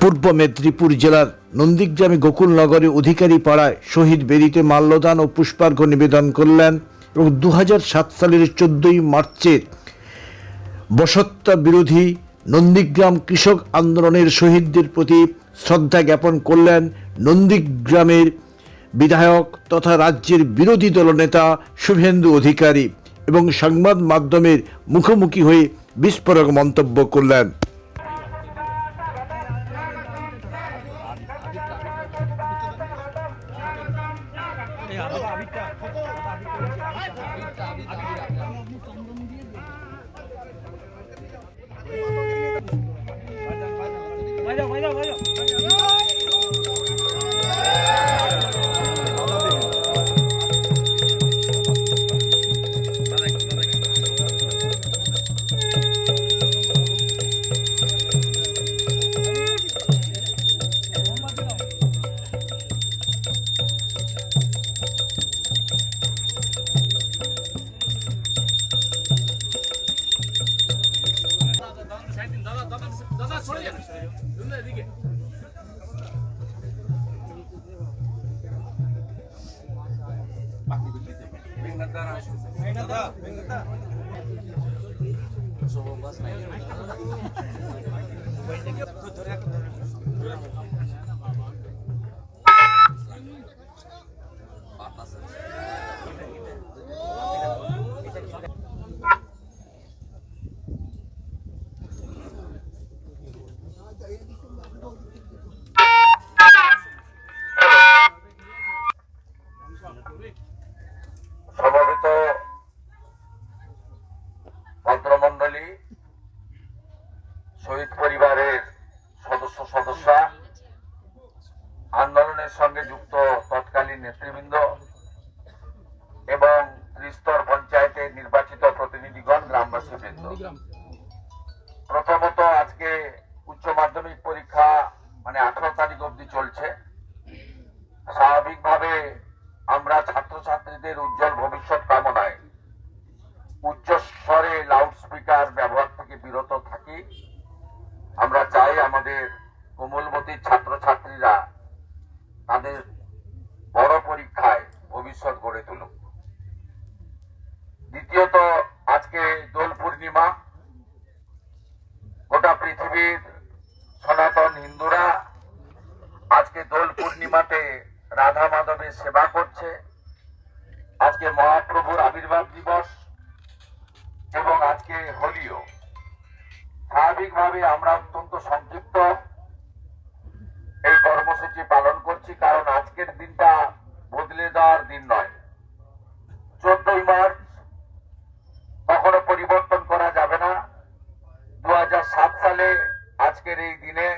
পূর্ব মেদিনীপুর জেলার নন্দীগ্রামে গোকুলনগরে অধিকারী পাড়ায় শহীদ বেদিতে মাল্যদান ও পুষ্পার্ঘ্য নিবেদন করলেন এবং দু সালের চোদ্দই মার্চের বসত্তা বিরোধী নন্দীগ্রাম কৃষক আন্দোলনের শহীদদের প্রতি শ্রদ্ধা জ্ঞাপন করলেন নন্দীগ্রামের বিধায়ক তথা রাজ্যের বিরোধী দলনেতা শুভেন্দু অধিকারী এবং সংবাদ মাধ্যমের মুখোমুখি হয়ে বিস্ফোরক মন্তব্য করলেন। So, bos, প্রথমত আজকে উচ্চ মাধ্যমিক পরীক্ষা মানে আঠারো তারিখ অব্দি চলছে। স্বাভাবিকভাবে আমরা ছাত্রছাত্রীদের উজ্জ্বল ভবিষ্যৎ কামনায় উচ্চ স্বরে লাউড স্পিকার ব্যবহার থেকে বিরত থাকি আমরা চাই আমাদের কোমলমতি ছাত্রছাত্রীরা তাদের বড় পরীক্ষায় ভবিষ্যৎ গড়ে তুলুক দ্বিতীয়ত আজকে দোল পূর্ণিমা গোটা পৃথিবীর সনাতন হিন্দুরা আজকে দোল পূর্ণিমাতে রাধা সেবা করছে। আজকে মহাপ্রভুর আবির্ভাব দিবস এবং আজকে হোলিও। স্বাভাবিকভাবে আমরা অত্যন্ত সংক্ষিপ্ত এই কর্মসূচি পালন করছি কারণ আজকের দিনটা বদলে দেওয়ার দিন নয় চোদ্দই মার্চ কখনো পরিবর্তন করা যাবে না দু সালে আজকের এই দিনে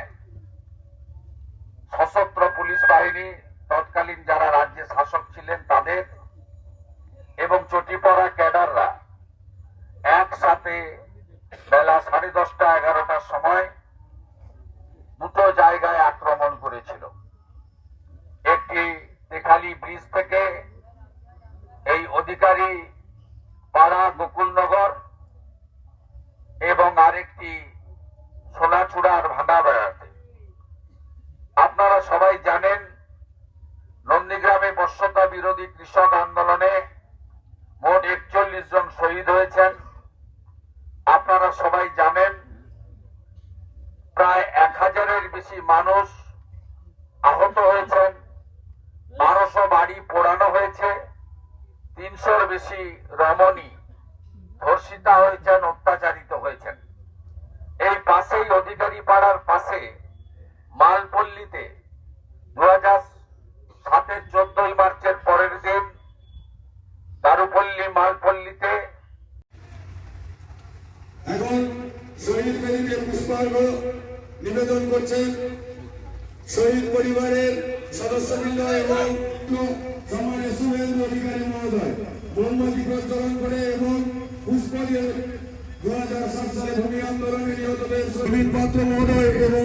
সশস্ত্র পুলিশ বাহিনী তৎকালীন যারা রাজ্যে শাসক ছিলেন তাদের এবং চটিপড়া ক্যাডাররা একসাথে বেলা সাড়ে দশটা এগারোটার সময় দুটো জায়গায় আক্রমণ করেছিল একটি তেখালি ব্রিজ থেকে এই অধিকারী পাড়া গোকুলনগর এবং আরেকটি সোনাচূড়ার ভাঙা বেড়াতে আপনারা সবাই জানেন, নন্দীগ্রামে বর্ষতা বিরোধী কৃষক আন্দোলনে মোট একচল্লিশ জন শহীদ হয়েছেন। আপনারা সবাই জানেন, প্রায় এক হাজারের বেশি মানুষ আহত হয়েছেন। বাড়ি পোড়ানো হয়েছে। তিনশোর বেশি রমণী ধর্ষিতা হয়েছেন, অত্যাচারিত হয়েছেন। এই পাশেই অধিকারী পাড়ার পাশে মালপল্লীতে দু হাজার সাতের চোদ্দই মার্চের পরের দিন দারুপল্লী মালপল্লীতে এখন শহীদ বেদিতে পুষ্পার্ঘ নিবেদন করছেন। শহীদ পরিবারের সদস্যবৃন্দ এবং সম্মানের শুভেন্দু অধিকারী মহোদয়। মোমবাতি প্রজ্বলন করে এবং পুষ্প দিয়ে দু হাজার সাত সালে ভূমি আন্দোলনে নিহতদের শহীদ পাত্র মহোদয় এবং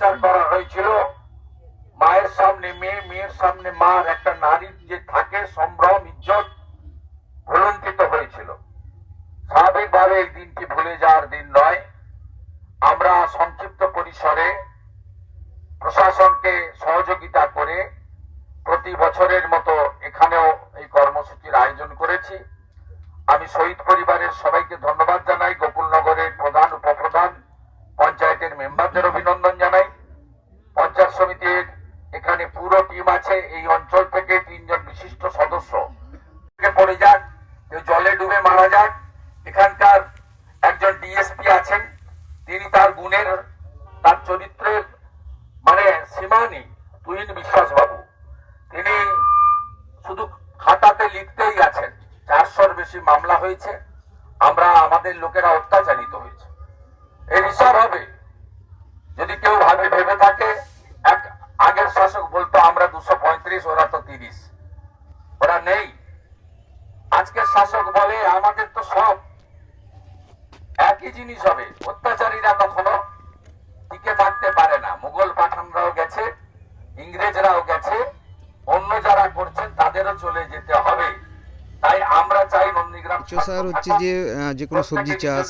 অত্যাচার করা হয়েছিল। মায়ের সামনে মেয়ে, মেয়ের সামনে মার একটা নারীর যে থাকে, সম্ভ্রম, ইজ্জত ভুলুণ্ঠিত হয়েছিল। স্বাভাবিকভাবে এই দিনটি ভুলে যাওয়ার দিন নয়। আমরা সংক্ষিপ্ত পরিসরে প্রশাসনকে সহযোগিতা করে প্রতি বছরের মতো এখানেও এই কর্মসূচির আয়োজন করেছি। আমি শহীদ পরিবারের সবাইকে ধন্যবাদ জানাই। গোকুলনগরের প্রধান, উপপ্রধান, পঞ্চায়েতের মেম্বারদের অভিনন্দন জানাই পঞ্চায়েত সমিতির এখানে পুরো টিম আছে এই অঞ্চল থেকে তিনজন বিশিষ্ট সদস্য পড়ে যাক কেউ জলে ডুবে মারা যাক এখানকার একজন ডিএসপি আছেন, তিনি তার গুণের, তার চরিত্রের মানে সীমা নেই বিশ্বাস বাবু তিনি শুধু খাতাতে লিখতেই আছেন, চারশোর বেশি মামলা হয়েছে, আমরা আমাদের লোকেরা অত্যাচারিত হয়েছে। এর হিসাব হবে, যদি কেউ ভাবে ভেবে থাকে শাসক বলতো আমরা দুশো পঁয়ত্রিশ ওরা তো তিরিশ। ওরা নেই। আজকের শাসক বলে আমাদের তো সব একই জিনিস হবে। অত্যাচারীরা কখনো টিকে থাকতে পারে না। মুঘল পাঠানরাও গেছে ইংরেজরাও গেছে অন্য যারা করছেন তাদেরও চলে যেতে হবে। তাই আমরা চাই নন্দীগ্রাম কেঁচো হচ্ছে যে যে কোনো সবজি চাষ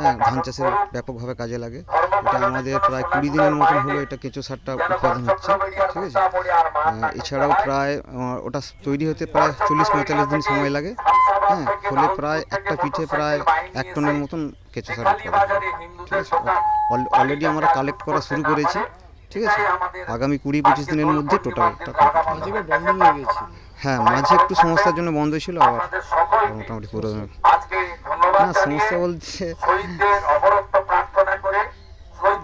হ্যাঁ ধান চাষের ব্যাপকভাবে কাজে লাগে। এটা আমাদের প্রায় কুড়ি দিনের মতন হলো এটা কেঁচো সারটা উৎপাদন হচ্ছে ঠিক আছে? এছাড়াও প্রায় ওটা তৈরি হতে প্রায় চল্লিশ পঁয়তাল্লিশ দিন সময় লাগে হ্যাঁ? ফলে প্রায় একটা পিঠে প্রায় এক টনের মতন কেঁচো সার উৎপাদন ঠিক আছে? অলরেডি আমরা কালেক্ট করা শুরু করেছি ঠিক আছে? আগামী কুড়ি পঁচিশ দিনের মধ্যে টোটালটা হ্যাঁ মাঝে একটু সমস্যার জন্য বন্ধ ছিল আবার মোটামুটি পুরো না সমস্যা বলতে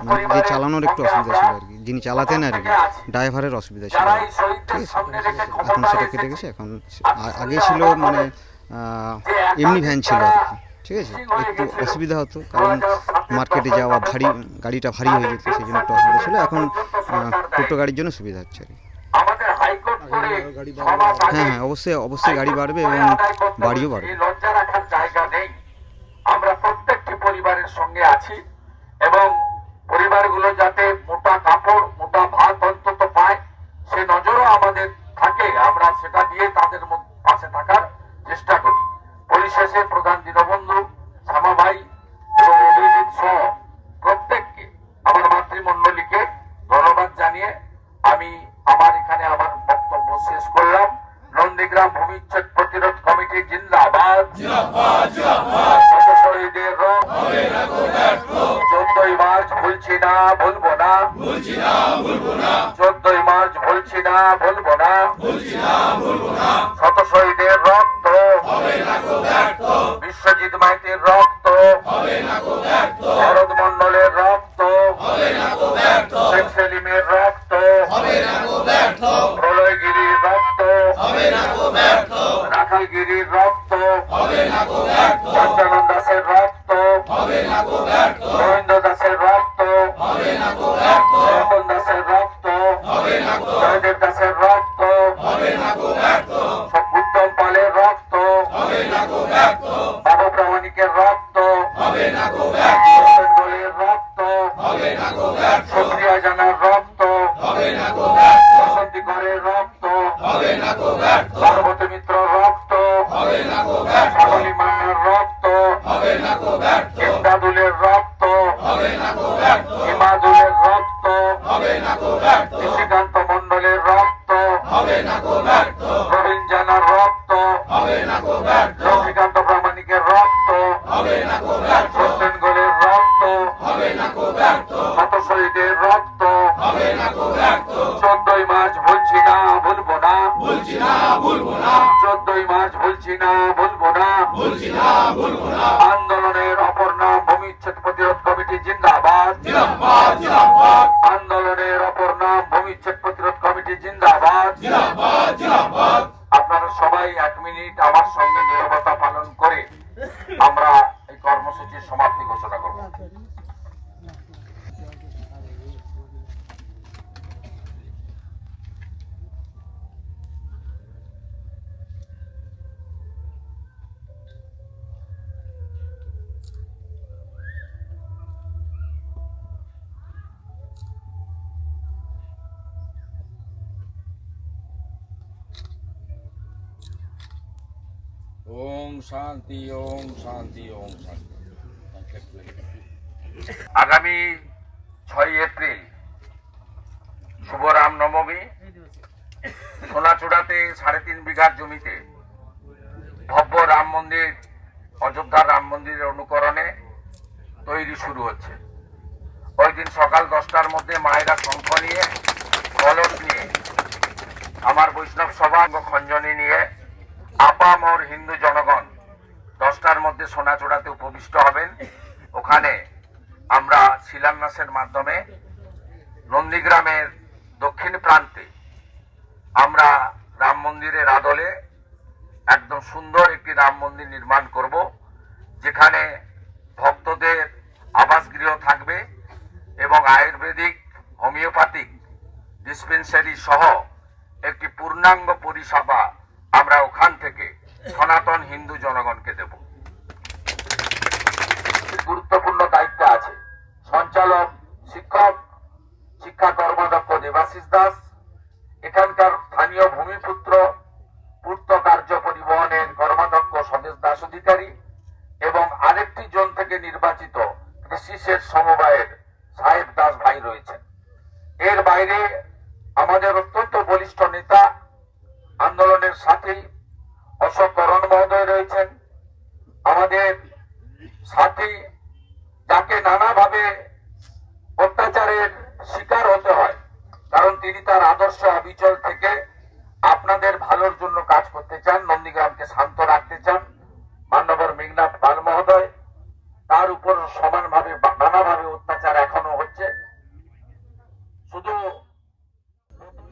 মানে যে চালানোর একটু অসুবিধা ছিল আর কি। যিনি চালাতেন আর কি ড্রাইভারের অসুবিধা ছিল। ঠিক আছে এখন সেটা কেটে গেছে এখন আগে ছিল মানে এমনি ভ্যান ছিল আর কি। ঠিক আছে একটু অসুবিধা হতো কারণ মার্কেটে যাওয়া ভারী গাড়িটা ভারী হয়ে যেত সেই জন্য একটু অসুবিধা ছিল। এখন টোটো গাড়ির জন্য সুবিধা হচ্ছে আর কি। হ্যাঁ হ্যাঁ অবশ্যই অবশ্যই গাড়ি বাড়বে এবং বাড়িও বাড়বে। আমরা প্রত্যেকটি পরিবারের সঙ্গে আছি। পরিবারগুলো যাতে মোটা কাপড়, মোটা ভাত অন্তত পায়, সে নজরও আমাদের থাকে। আমরা সেটা দিয়ে তাদের পাশে থাকার চেষ্টা করি। পরিশেষে প্রধান দীনবন্ধু বিশ্বজিৎ মাইতির রক্ত ইমদাদুলের রক্ত। ইমাদুলের রক্ত। নিশিকান্ত মন্ডলের রক্ত। প্রবীণ জানার রক্ত। লক্ষ্মীকান্ত প্রামাণিকের রক্ত। সত্যেন গোলের রক্ত। শত শহীদের রক্ত। চোদ্দই মার্চ ভুলছি না ভুলবো না। চোদ্দই মার্চ ভুলছি না ভুলবো না। ভূমিচ্ছেদ প্রতিরোধ কমিটি জিন্দাবাদ। আন্দোলনের অপর নাম ভূমিচ্ছেদ প্রতিরোধ কমিটি জিন্দাবাদ। আপনারা সবাই এক মিনিট আমার সঙ্গে নিরবতা পালন করে আমরা এই কর্মসূচির সমাপ্তি ঘোষণা করব আগামী ছয় এপ্রিল শুভ রাম নবমী। সোনাচূড়াতে সাড়ে তিন বিঘার জমিতে ভব্য রাম মন্দির, অযোধ্যা রাম মন্দিরের অনুকরণে তৈরি শুরু হচ্ছে। ওই দিন সকাল দশটার মধ্যে মায়েরা শঙ্খ নিয়ে, কলস নিয়ে, আমার বৈষ্ণব সভা খঞ্জনী নিয়ে আপামর হিন্দু জনগণ দশটার মধ্যে সোনাচূড়াতে উপবিষ্ট হবেন। ওখানে আমরা শিলান্যাসের মাধ্যমে নন্দীগ্রামের দক্ষিণ প্রান্তে আমরা রাম মন্দিরের আদলে একদম সুন্দর একটি রাম মন্দির নির্মাণ করব, যেখানে ভক্তদের আবাসগৃহ থাকবে এবং আয়ুর্বেদিক, হোমিওপ্যাথিক ডিসপেন্সারি সহ একটি পূর্ণাঙ্গ পরিষেবা আমরা ওখান থেকে সনাতন হিন্দু জনগণকে দেব। wanita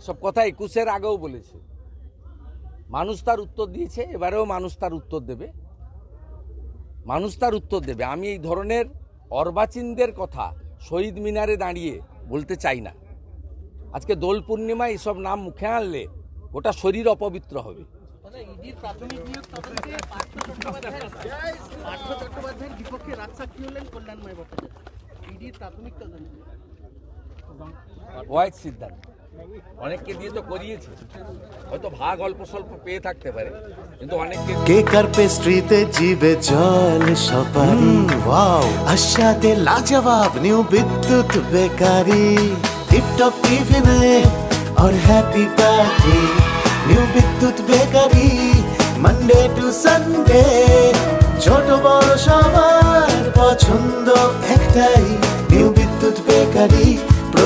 সব কথা একুশের আগেও বলেছে। মানুষ তার উত্তর দিয়েছে এবারেও মানুষ তার উত্তর দেবে। মানুষ তার উত্তর দেবে। আমি এই ধরনের অর্বাচীনদের কথা শহীদ মিনারে দাঁড়িয়ে বলতে চাই না। আজকে দোল পূর্ণিমা এইসব নাম মুখে আনলে ওটা শরীর অপবিত্র হবে। ওয়াইজ সিদ্ধান্ত। অনেককে দিয়ে তো করিয়েছে হয়তো ভাগ অল্প স্বল্প পেয়ে থাকতে পারে কিন্তু অনেককে কেক আর পেস্ট্রিতে জিবে জল সপারি ওয়াও আশাতে লাজবাব নিউ বিদ্যুৎ বেকারি টিপটপ টিফিনে और happy party New Bidyut Bakery Monday to Sunday ছোট বড় সবার পছন্দ একটাই নিউ বিদ্যুৎ বেকারি